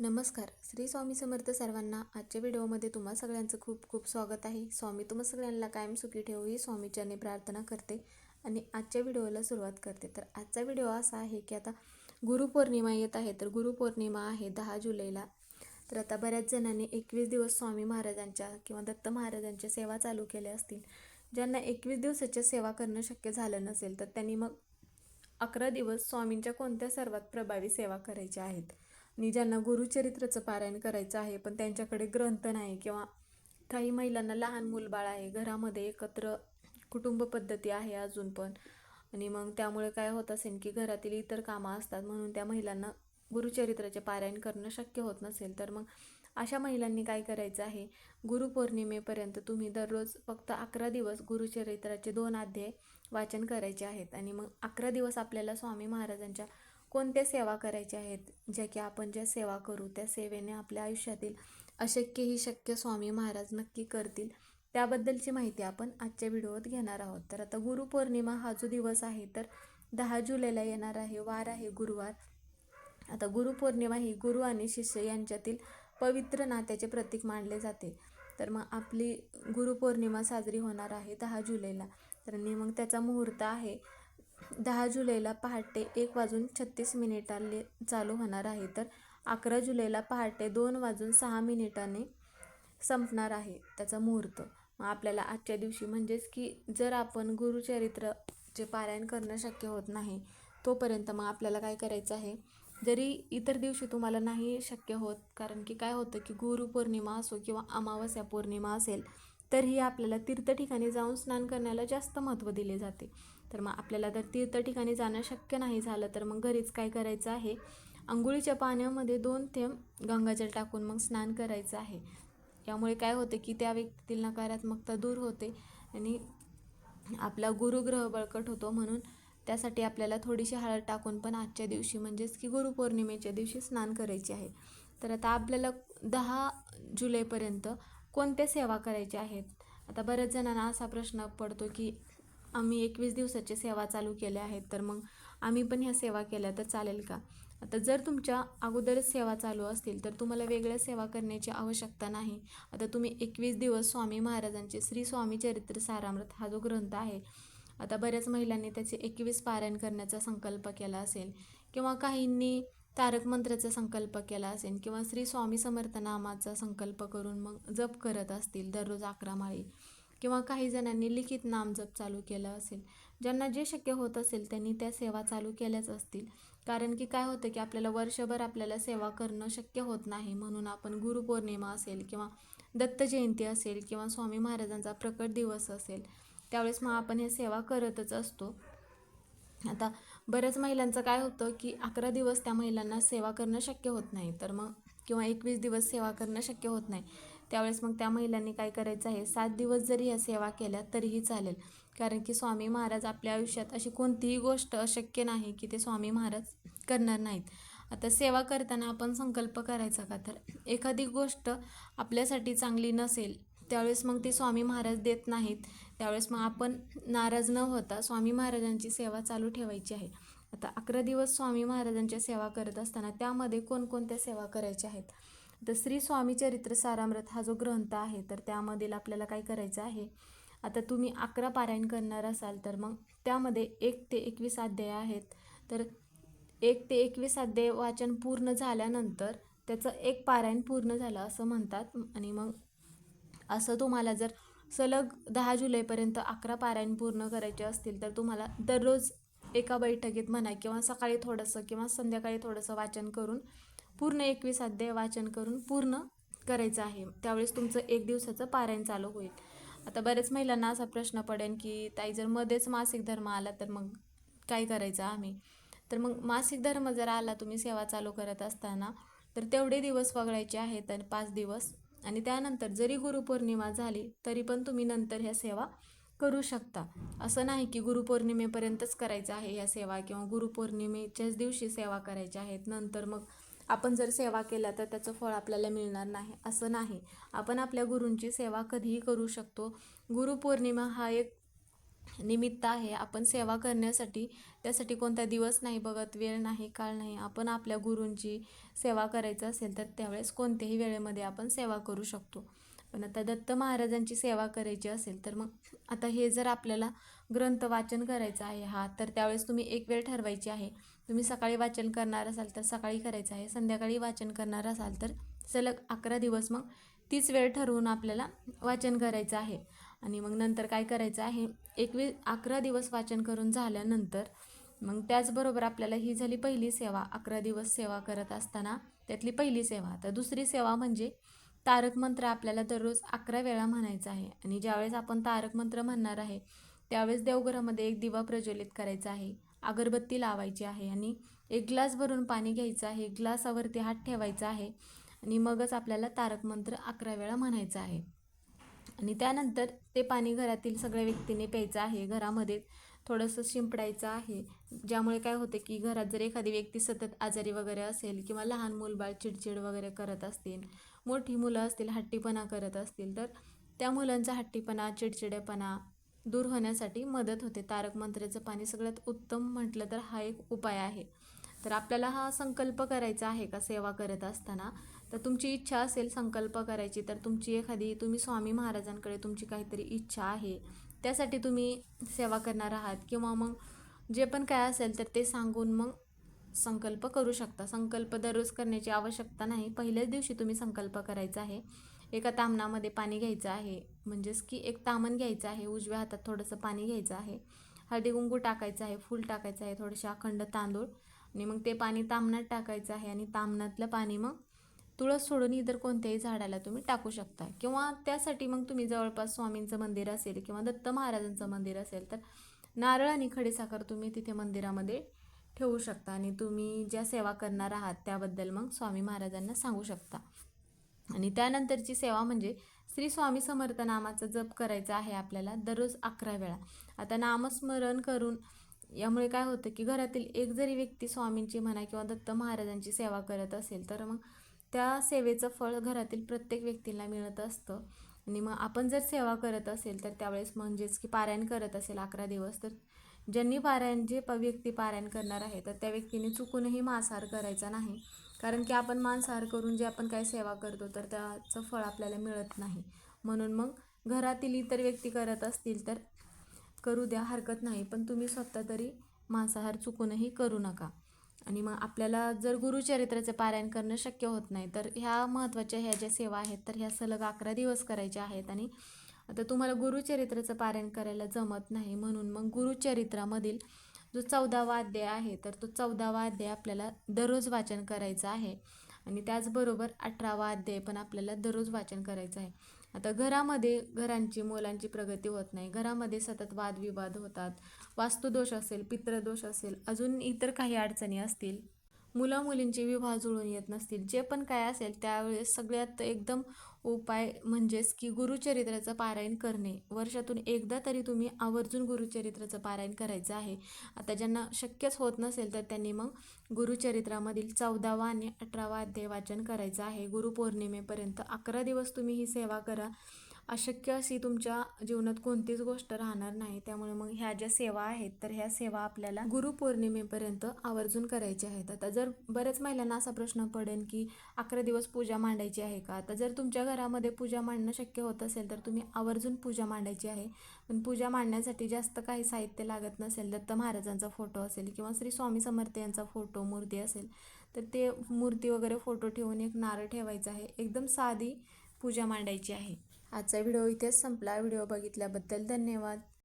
नमस्कार. श्री स्वामी समर्थ सर्वांना आजच्या व्हिडिओमध्ये तुम्हा सगळ्यांचं खूप खूप स्वागत आहे. स्वामी तुम्हा सगळ्यांना कायम सुखी ठेवू ही स्वामीच्याने प्रार्थना करते आणि आजच्या व्हिडिओला सुरुवात करते. तर आजचा व्हिडिओ असा आहे की आता गुरुपौर्णिमा येत आहे. तर गुरुपौर्णिमा आहे दहा जुलैला. तर आता बऱ्याच जणांनी एकवीस दिवस स्वामी महाराजांच्या किंवा दत्त महाराजांच्या सेवा चालू केल्या असतील. ज्यांना एकवीस दिवसाच्या सेवा करणं शक्य झालं नसेल तर त्यांनी मग अकरा दिवस स्वामींच्या कोणत्या सर्वात प्रभावी सेवा करायच्या आहेत? आणि ज्यांना गुरुचरित्राचं पारायण करायचं आहे पण त्यांच्याकडे ग्रंथ नाही किंवा काही महिलांना लहान मूलबाळ आहे घरामध्ये एकत्र कुटुंब पद्धती आहे अजून पण. आणि मग त्यामुळे काय होत असेल की घरातील इतर कामं असतात म्हणून त्या महिलांना गुरुचरित्राचे पारायण करणं शक्य होत नसेल. तर मग अशा महिलांनी काय करायचं आहे? गुरुपौर्णिमेपर्यंत तुम्ही दररोज फक्त अकरा दिवस गुरुचरित्राचे दोन अध्याय वाचन करायचे आहेत. आणि मग अकरा दिवस आपल्याला स्वामी महाराजांच्या कोणत्या सेवा करायच्या आहेत? ज्या की आपण ज्या सेवा करू त्या सेवेने आपल्या आयुष्यातील अशक्य ही शक्य स्वामी महाराज नक्की करतील. त्याबद्दलची माहिती आपण आजच्या व्हिडिओत घेणार आहोत. तर आता गुरुपौर्णिमा हा जो दिवस आहे तर दहा जुलैला येणार आहे वार आहे गुरुवार. आता गुरुपौर्णिमा ही गुरु आणि शिष्य यांच्यातील पवित्र नात्याचे प्रतीक मानले जाते. तर मग आपली गुरुपौर्णिमा साजरी होणार आहे दहा जुलैला. तर आणि मग त्याचा मुहूर्त आहे. दहा जुलैला पहाटे एक वाजून छत्तीस मिनिटांनी चालू होणार आहे तर अकरा जुलैला पहाटे दोन वाजून सहा मिनिटाने संपणार आहे त्याचा मुहूर्त. मग आपल्याला आजच्या दिवशी म्हणजेच की जर आपण गुरुचरित्रचे पारायण करणं शक्य होत नाही तोपर्यंत मग आपल्याला काय करायचं आहे? जरी इतर दिवशी तुम्हाला नाही शक्य होत कारण की काय होतं की गुरुपौर्णिमा असो किंवा अमावस्या पौर्णिमा असेल तरीही आपल्याला तीर्थ ठिकाणी जाऊन स्नान करण्याला जास्त महत्त्व दिले जाते. तर मग आपल्याला जर तीर्थ ठिकाणी जाणं शक्य नाही झालं तर मग घरीच काय करायचं आहे? आंघोळीच्या पाण्यामध्ये दोन थेंब गंगाजल टाकून मग स्नान करायचं आहे. यामुळे काय होते की त्या व्यक्तीतील नकारात्मकता दूर होते आणि आपला गुरुग्रह बळकट होतो. म्हणून त्यासाठी आपल्याला थोडीशी हळद टाकून पण आजच्या दिवशी म्हणजेच की गुरुपौर्णिमेच्या दिवशी स्नान करायचे आहे. तर आता आपल्याला दहा जुलैपर्यंत कोणत्या सेवा करायच्या आहेत? आता बऱ्याच जणांना असा प्रश्न पडतो की आम्ही एकवीस दिवसाचे सेवा चालू केल्या आहेत तर मग आम्ही पण ह्या सेवा केल्या तर चालेल का? आता जर तुमच्या अगोदरच सेवा चालू असतील तर तुम्हाला वेगळ्या सेवा करण्याची आवश्यकता नाही. आता तुम्ही एकवीस दिवस स्वामी महाराजांचे श्री स्वामी चरित्र सारामृत हा जो ग्रंथ आहे आता बऱ्याच महिलांनी त्याचे एकवीस पारायण करण्याचा संकल्प केला असेल किंवा काहींनी तारक मंत्राचा संकल्प केला असेल किंवा श्री स्वामी समर्थ नामाचा संकल्प करून मग जप करत असतील दररोज अकरा माळी. किंवा काही जणांनी लिखित नामजप चालू केलं असेल. ज्यांना जे शक्य होत असेल त्यांनी त्या सेवा चालू केल्याच असतील. कारण की काय होतं की आपल्याला वर्षभर आपल्याला सेवा करणं शक्य होत नाही म्हणून आपण गुरुपौर्णिमा असेल किंवा दत्त जयंती असेल किंवा स्वामी महाराजांचा प्रकट दिवस असेल त्यावेळेस मग आपण हे सेवा करतच असतो. आता बऱ्याच महिलांचं काय होतं की अकरा दिवस त्या महिलांना सेवा करणं शक्य होत नाही तर मग किंवा एकवीस दिवस सेवा करणं शक्य होत नाही. त्यावेळेस मग त्या महिलांनी काय करायचं आहे? सात दिवस जरी ह्या सेवा केल्या तरीही चालेल. कारण की स्वामी महाराज आपल्या आयुष्यात अशी कोणतीही गोष्ट अशक्य नाही की ते स्वामी महाराज करणार नाहीत. आता सेवा करताना आपण संकल्प करायचा का? तर एखादी गोष्ट आपल्यासाठी चांगली नसेल त्यावेळेस मग ते स्वामी महाराज देत नाहीत. त्यावेळेस मग आपण नाराज न होता स्वामी महाराजांची सेवा चालू ठेवायची आहे. आता अकरा दिवस स्वामी महाराजांच्या सेवा करत असताना त्यामध्ये कोणकोणत्या सेवा करायच्या आहेत? तर श्री स्वामी चरित्र सारामृत हा जो ग्रंथ आहे तर त्यामधील आपल्याला काय करायचं आहे? आता तुम्ही अकरा पारायण करणार असाल तर मग त्यामध्ये एक ते एकवीस अध्याय आहेत. तर एक ते एकवीस अध्याय वाचन पूर्ण झाल्यानंतर त्याचं एक पारायण पूर्ण झालं असं म्हणतात. आणि मग असं तुम्हाला जर सलग दहा जुलैपर्यंत अकरा पारायण पूर्ण करायचे असतील तर तुम्हाला दररोज एका बैठकीत म्हणा किंवा सकाळी थोडंसं किंवा संध्याकाळी थोडंसं वाचन करून पूर्ण एकवीस अध्याय वाचन करून पूर्ण करायचं आहे. त्यावेळेस तुमचं एक दिवसाचं पारायण चालू होईल. आता बऱ्याच महिलांना असा प्रश्न पडेल की ताई जर मध्येच मासिक धर्म आला तर मग काय करायचं आम्ही? तर मग मासिक धर्म जर आला तुम्ही सेवा चालू करत असताना तर तेवढे दिवस वगळायचे आहेत आणि पाच दिवस. आणि त्यानंतर जरी गुरुपौर्णिमा झाली तरी पण तुम्ही नंतर ह्या सेवा करू शकता. असं नाही की गुरुपौर्णिमेपर्यंतच करायचं आहे ह्या सेवा किंवा गुरुपौर्णिमेच्याच दिवशी सेवा करायच्या आहेत. नंतर मग आपण जर सेवा केल्या तर त्याचं फळ आपल्याला मिळणार नाही असं नाही. आपण आपल्या गुरूंची सेवा कधीही करू शकतो. गुरुपौर्णिमा हा एक निमित्त आहे. आपण सेवा करण्यासाठी त्यासाठी कोणता दिवस नाही बघत वेळ नाही काळ नाही. आपण आपल्या गुरूंची सेवा करायचं असेल तर त्यावेळेस कोणत्याही वेळेमध्ये आपण सेवा करू शकतो. पण आता दत्त महाराजांची सेवा करायची असेल तर मग आता हे जर आपल्याला ग्रंथ वाचन करायचं आहे हा तर त्यावेळेस तुम्ही एक वेळ ठरवायची आहे. तुम्ही सकाळी वाचन करणार असाल तर सकाळी करायचं आहे. संध्याकाळी वाचन करणार असाल तर सलग अकरा दिवस मग तीच वेळ ठरवून आपल्याला वाचन करायचं आहे. आणि मग नंतर काय करायचं आहे? एकवीस अकरा दिवस वाचन करून झाल्यानंतर मग त्याचबरोबर आपल्याला ही झाली पहिली सेवा अकरा दिवस सेवा करत असताना त्यातली पहिली सेवा. तर दुसरी सेवा म्हणजे तारक मंत्र आपल्याला दररोज अकरा वेळा म्हणायचं आहे. आणि ज्यावेळेस आपण तारक मंत्र म्हणणार आहे त्यावेळेस देवघरामध्ये एक दिवा प्रज्वलित करायचा आहे. अगरबत्ती लावायची आहे आणि एक ग्लास भरून पाणी घ्यायचं आहे. ग्लासावरती हात ठेवायचा आहे. आणि मगच आपल्याला तारक मंत्र अकरा वेळा म्हणायचं आहे. आणि त्यानंतर ते पाणी घरातील सगळ्या व्यक्तीने प्यायचं आहे. घरामध्ये थोडंसं शिंपडायचं आहे. ज्यामुळे काय होते की घरात जर एखादी व्यक्ती सतत आजारी वगैरे असेल किंवा लहान मूलबाळ चिडचिड वगैरे करत असतील मोठी मुलं असतील हट्टीपणा करत असतील तर त्या मुलांचा हट्टीपणा चिडचिडेपणा दूर होण्यासाठी मदत होते. तारक मंत्रेचं पाणी सगळ्यात उत्तम म्हटलं तर हा एक उपाय आहे. तर आपल्याला हा संकल्प करायचा आहे का सेवा करत असताना? तर तुमची इच्छा असेल संकल्प करायची तर तुमची एखादी तुम्ही स्वामी महाराजांकडे तुमची काहीतरी इच्छा आहे त्यासाठी तुम्ही सेवा करणार आहात किंवा मग जे पण काय असेल तर ते सांगून मग संकल्प करू शकता. संकल्प दररोज करण्याची आवश्यकता नाही. पहिल्याच दिवशी तुम्ही संकल्प करायचा आहे. एका तामणामध्ये पाणी घ्यायचं आहे. म्हणजेच की एक तामण घ्यायचं आहे. उजव्या हातात थोडंसं पाणी घ्यायचं आहे. हळदी कुंकू टाकायचं आहे. फूल टाकायचं आहे. थोडेसे अखंड तांदूळ. आणि मग ते पाणी तामणात टाकायचं आहे. आणि तामणातलं पाणी मग तुळस सोडून इतर कोणत्याही झाडाला तुम्ही टाकू शकता. किंवा त्यासाठी मग तुम्ही जवळपास स्वामींचं मंदिर असेल किंवा दत्त महाराजांचं मंदिर असेल तर नारळ आणि खडीसाखर तुम्ही तिथे मंदिरामध्ये ठेवू शकता आणि तुम्ही ज्या सेवा करणार आहात त्याबद्दल मग स्वामी महाराजांना सांगू शकता. आणि त्यानंतरची सेवा म्हणजे श्री स्वामी समर्थ नामाचा जप करायचा आहे आपल्याला दररोज अकरा वेळा. आता नामस्मरण करून यामुळे काय होतं की घरातील एक जरी व्यक्ती स्वामींची म्हणा किंवा दत्त महाराजांची सेवा करत असेल तर मग त्या सेवेचं फळ घरातील प्रत्येक व्यक्तीला मिळत असतं. आणि मग आपण जर सेवा करत असेल तर त्यावेळेस म्हणजेच की पारायण करत असेल अकरा दिवस तर ज्यांनी पारायण जे प व्यक्ती पारायण करणार आहे तर त्या व्यक्तीने चुकूनही मांसाहार करायचा नाही. कारण की आपण मांसाहार करून जे आपण काही सेवा करतो तर त्याचं फळ आपल्याला मिळत नाही. म्हणून मग घरातील इतर व्यक्ती करत असतील तर करू द्या हरकत नाही. पण तुम्ही स्वतः तरी मांसाहार चुकूनही करू नका. आणि मग आपल्याला जर गुरुचरित्राचं पारायण करणं शक्य होत नाही तर ह्या महत्त्वाच्या ह्या ज्या सेवा आहेत तर ह्या सलग अकरा दिवस करायच्या आहेत. आणि आता तुम्हाला गुरुचरित्राचं पारायण करायला जमत नाही म्हणून मग गुरुचरित्रामधील जो चौदावा अध्याय आहे तर तो चौदावा अध्याय आपल्याला दररोज वाचन करायचा आहे. आणि त्याचबरोबर अठरावा अध्याय पण आपल्याला दररोज वाचन करायचं आहे. आता घरामध्ये घरांची मुलांची प्रगती होत नाही. घरामध्ये सतत वादविवाद होतात. वास्तुदोष असेल पित्रदोष असेल अजून इतर काही अडचणी असतील मुलं मुलींचे विवाह जुळून येत नसतील. जे पण काय असेल त्यावेळेस सगळ्यात एकदम उपाय म्हणजेच की गुरुचरित्राचं पारायण करणे. वर्षातून एकदा तरी तुम्ही आवर्जून गुरुचरित्राचं पारायण करायचं आहे. आता ज्यांना शक्यच होत नसेल तर त्यांनी मग गुरुचरित्रामधील चौदावा आणि अठरावा अध्याय वाचन करायचं आहे. गुरुपौर्णिमेपर्यंत अकरा दिवस तुम्ही ही सेवा करा. अशक्य अशी तुमच्या जीवनात कोणतीच गोष्ट राहणार नाही. त्यामुळे मग ह्या ज्या सेवा आहेत तर ह्या सेवा आपल्याला गुरुपौर्णिमेपर्यंत आवर्जून करायच्या आहेत. आता जर बऱ्याच महिलांना असा प्रश्न पडेल की अकरा दिवस पूजा मांडायची आहे का? आता जर तुमच्या घरामध्ये पूजा मांडणं शक्य होत असेल तर तुम्ही आवर्जून पूजा मांडायची आहे. पण पूजा मांडण्यासाठी जास्त काही साहित्य लागत नसेल दत्त महाराजांचा फोटो असेल किंवा श्री स्वामी समर्थ यांचा फोटो मूर्ती असेल तर ते मूर्ती वगैरे फोटो ठेवून एक नारळ ठेवायचा आहे. एकदम साधी पूजा मांडायची आहे. आजचा व्हिडिओ इथेच संपला. व्हिडिओ बघितल्याबद्दल धन्यवाद.